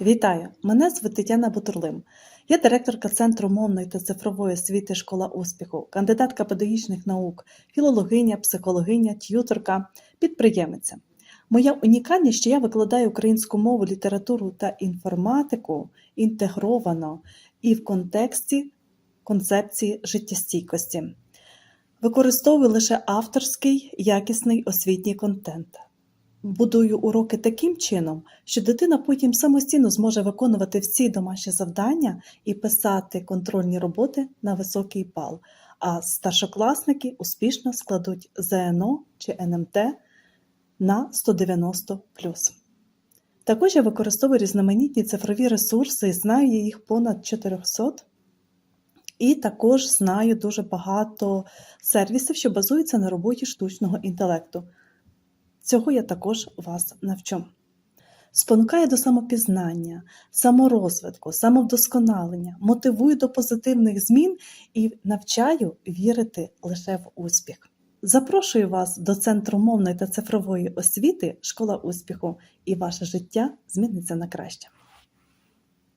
Вітаю! Мене звуть Тетяна Бутурлим. Я директорка Центру мовної та цифрової освіти Школа успіху, кандидатка педагогічних наук, філологиня, психологиня, т'юторка, підприємиця. Моя унікальність, що я викладаю українську мову, літературу та інформатику інтегровано і в контексті концепції життєстійкості. Використовую лише авторський якісний освітній контент. Будую уроки таким чином, що дитина потім самостійно зможе виконувати всі домашні завдання і писати контрольні роботи на високий бал, а старшокласники успішно складуть ЗНО чи НМТ на 190 Також я використовую різноманітні цифрові ресурси, знаю їх понад 400. І також знаю дуже багато сервісів, що базуються на роботі штучного інтелекту. Цього я також вас навчу. Спонукає до самопізнання, саморозвитку, самовдосконалення, мотивую до позитивних змін і навчаю вірити лише в успіх. Запрошую вас до Центру мовної та цифрової освіти Школа успіху, і ваше життя зміниться на краще.